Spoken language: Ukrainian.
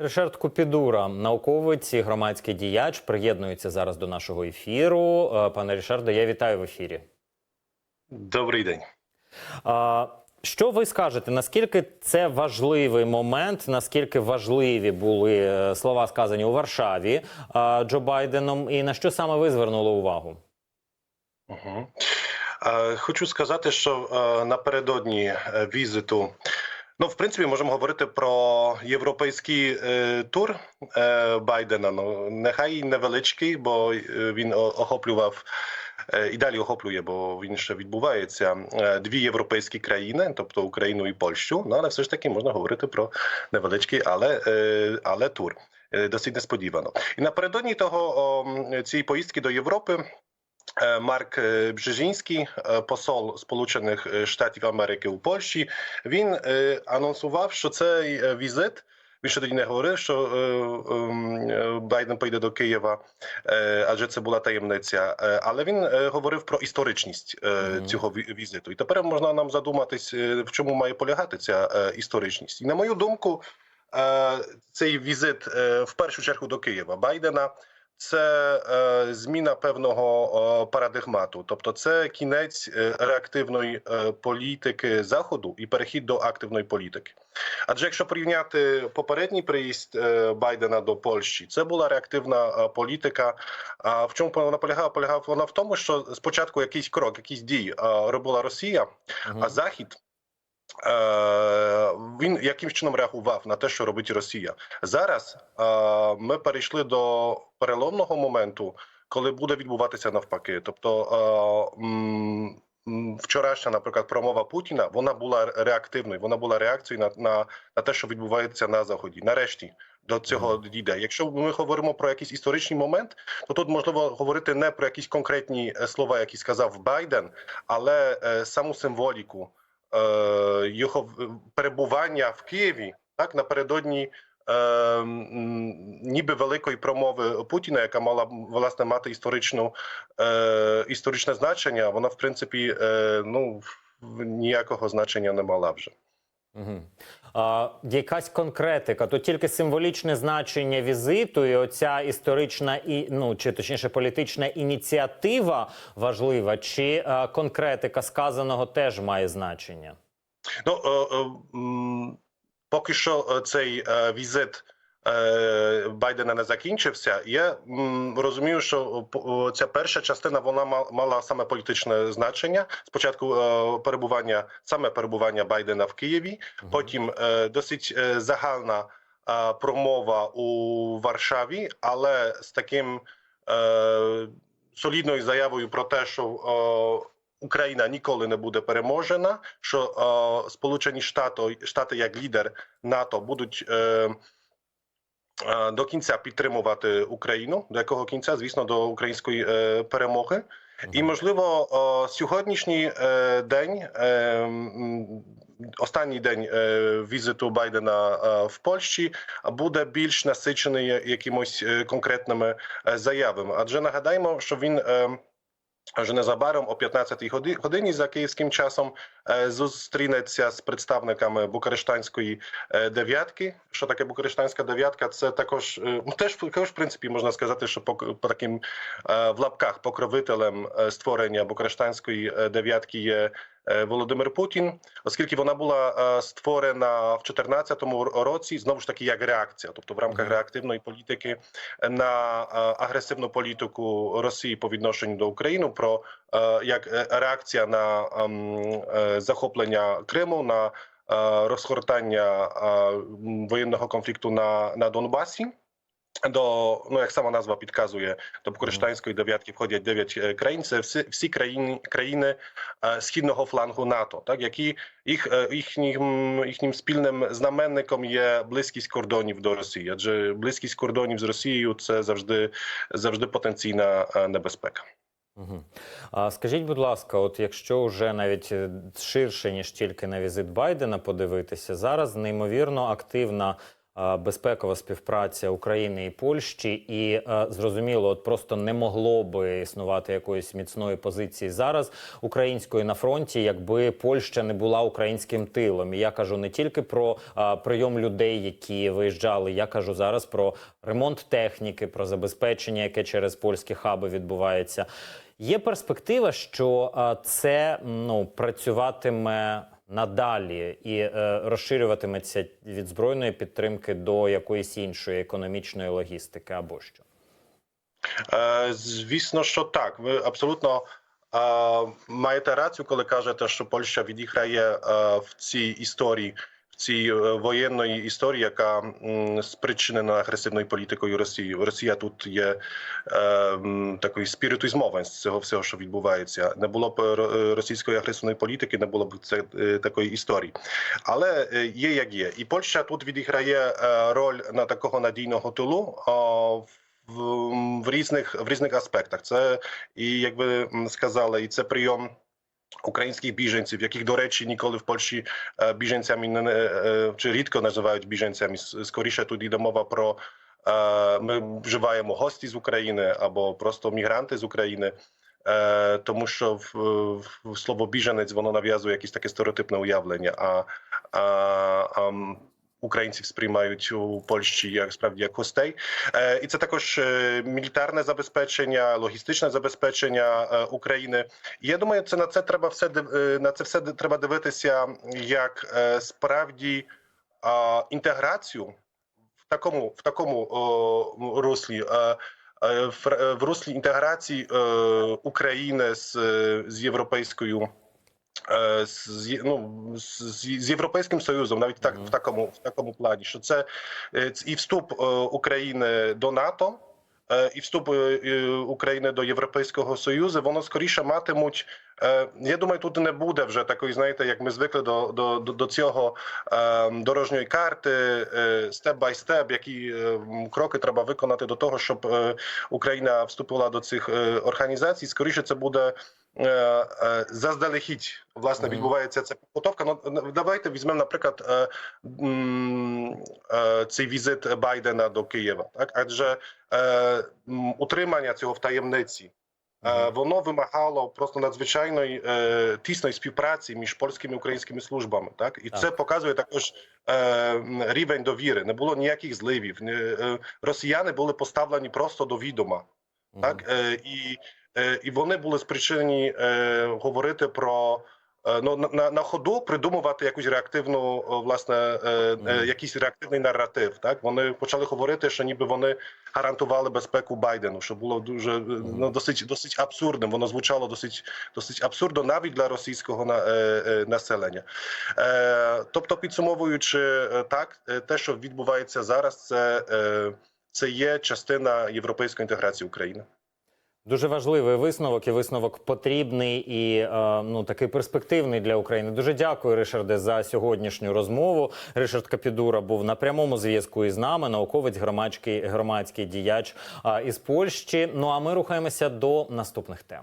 Ришард Купідура, науковець і громадський діяч, приєднується зараз до нашого ефіру. Е, Пане Ришарде, я вітаю в ефірі. Добрий день. Що ви скажете? Наскільки це важливий момент? Наскільки важливі були е, слова сказані у Варшаві е, Джо Байденом? І на що саме ви звернули увагу? Угу. Хочу сказати, що напередодні візиту. Ну, в принципі, можемо говорити про європейський е, тур е, Байдена. Ну, нехай невеличкий, бо е, він охоплював е, і далі охоплює, бо він ще відбувається е, дві європейські країни, тобто Україну і Польщу. Ну, але все ж таки можна говорити про невеличкий, але, е, але тур. Е, Досить несподівано. І напередодні того о, цієї поїздки до Європи. Е, Марк е, е, посол Сполучених Штатів Америки у Польщі, він анонсував, що цей візит. Він ще тоді не говорив, що ем, Байден поїде до Києва, адже це була таємниця. Але він говорив про історичність цього візиту. І тепер можна нам задуматись, в чому має полягати ця історичність. І на мою думку, цей візит в першу чергу до Києва Байдена. Це е, зміна певного парадигмату, тобто це кінець е, реактивної е, політики заходу і перехід до активної політики. Адже якщо порівняти попередній приїзд Байдена до Польщі, це була реактивна політика. А в чому вона полягала? Полягала вона в тому, що спочатку якийсь крок, якісь дії робила Росія, а Захід. Е, Він яким чином реагував на те, що робить Росія зараз. е, Ми перейшли до переломного моменту, коли буде відбуватися навпаки. Тобто е, вчорашня, наприклад, промова Путіна вона була реактивною. Вона була реакцією на, на, на те, що відбувається на заході. Нарешті до цього дійде. Якщо ми говоримо про якийсь історичний момент, то тут можливо говорити не про якісь конкретні слова, які сказав Байден, але саму символіку е, його перебування в Києві так напередодні. е, Ніби великої промови Путіна, яка мала власне мати історичну е, історичне значення, вона в принципі е, ну ніякого значення не мала вже. Мгм. А, якась конкретика, то тільки символічне значення візиту, і оця історична і ну чи точніше політична ініціатива важлива, чи а, конкретика сказаного теж має значення? Ну о, о, м, поки що е, цей е, візит е, Байдена не закінчився. Я розумію, що е, ця перша частина вона ма- мала саме політичне значення. Спочатку е, перебування саме перебування Байдена в Києві, потім е, досить е, загальна е, промова у Варшаві, але з таким е, солідною заявою про те, що е, Україна ніколи не буде переможена. Що е, Сполучені Штати, Штати як лідер НАТО будуть е, е, до кінця підтримувати Україну. До якого кінця, звісно, до української е, перемоги. І можливо, сьогоднішній е, день, е, останній день візиту Байдена в Польщі буде більш насичений якимось конкретними заявами. Адже нагадаємо, що він. Вже незабаром о 15-й годині за київським часом е, зустрінеться з представниками Букарештанської е, дев'ятки. Що таке Букарештанська дев'ятка? Це також е, ну, теж також, в принципі можна сказати, що по, таким в лапках покровителем створення Букарештанської дев'ятки є Володимир Путін, оскільки вона була е, створена в 2014 році, знову ж таки як реакція, тобто в рамках реактивної політики на е, агресивну політику Росії по відношенню до України, про е, як е, реакція на ем, е, захоплення Криму, на е, розгортання е, воєнного конфлікту на, на Донбасі. До ну як сама назва підказує, до Букурештанської дев'ятки входять дев'ять е, країн. Це всі всі країни країни е, східного флангу НАТО, так які їх е, їхнім їхнім спільним знаменником є близькість кордонів до Росії, адже близькість кордонів з Росією це завжди завжди потенційна небезпека. Мгм. А скажіть, будь ласка, от якщо вже навіть ширше ніж тільки на візит Байдена подивитися, зараз неймовірно активна безпекова співпраця України і Польщі, і е, зрозуміло, от просто не могло би існувати якоїсь міцної позиції зараз української на фронті, якби Польща не була українським тилом. І я кажу не тільки про е, прийом людей, які виїжджали. Я кажу зараз про ремонт техніки, про забезпечення, яке через польські хаби відбувається. Є перспектива, що е, це ну працюватиме надалі і е, розширюватиметься від збройної підтримки до якоїсь іншої економічної логістики або що. Е, Звісно, що так. Ви абсолютно е, маєте рацію, коли кажете, що Польща відіграє е, в цій історії, цій е, воєнної історії, яка спричинена агресивною політикою Росії. Росія тут є е, такою спіриту з цього всього, що відбувається. Не було б е, російської агресивної політики, не було б це такої історії. Але є як є, і Польща тут відіграє роль на такого надійного тилу. в в, різних в різних аспектах. Це і як ви м, сказали, і це прийом. Українських біженців, яких до речі ніколи в Польщі е, біженцями не е, чи рідко називають біженцями. Скоріше тут йде мова про е, ми вживаємо гості з України або просто мігранти з України. Тому що в, в слово біженець воно нав'язує якесь таке стереотипне уявлення. А, а, а українців сприймають у Польщі як справді як гостей. Е, і це також е, мілітарне забезпечення, логістичне забезпечення е, України. Я думаю, це на це треба все на це все треба дивитися як справді інтеграцію в такому в такому руслі. в, руслі інтеграції України з, з європейською. Е, З, ну, з, з- європейським союзом, навіть так в такому в такому плані, що це е, і вступ е, України до НАТО, і вступ України до Європейського Союзу, воно скоріше матимуть. Я думаю, тут не буде вже такої, знаєте, як ми звикли до, до, до, цього дорожньої карти, степ бай степ, які кроки треба виконати до того, щоб Україна вступила до цих організацій. Скоріше це буде. Е, е, Заздалегідь власне відбувається ця підготовка. Ну давайте візьмемо, наприклад, е, цей візит Байдена до Києва. Так, адже утримання цього в таємниці. Воно вимагало просто надзвичайної е, тісної співпраці між польськими і українськими службами. Так і Так. це показує також е, рівень довіри. Не було ніяких зливів. Не, е, росіяни були поставлені просто до відома. Так е, і, і вони були спричинені е, говорити про. е, Ну на- на, на ходу придумувати якусь реактивну власне е, е, якийсь реактивний наратив. Так вони почали говорити, що ніби вони гарантували безпеку Байдену, що було дуже е, ну, досить досить абсурдним. Воно звучало досить досить абсурдно навіть для російського на, е, е, населення. Е, тобто, підсумовуючи е, так, е, те, що відбувається зараз, це, е, це є частина європейської інтеграції України. Дуже важливий висновок і висновок потрібний і е, ну такий перспективний для України. Дуже дякую, Ришарде, за сьогоднішню розмову. Ришард Капідура був на прямому зв'язку із нами, науковець, громадський громадський діяч е, із Польщі. Ну а ми рухаємося до наступних тем.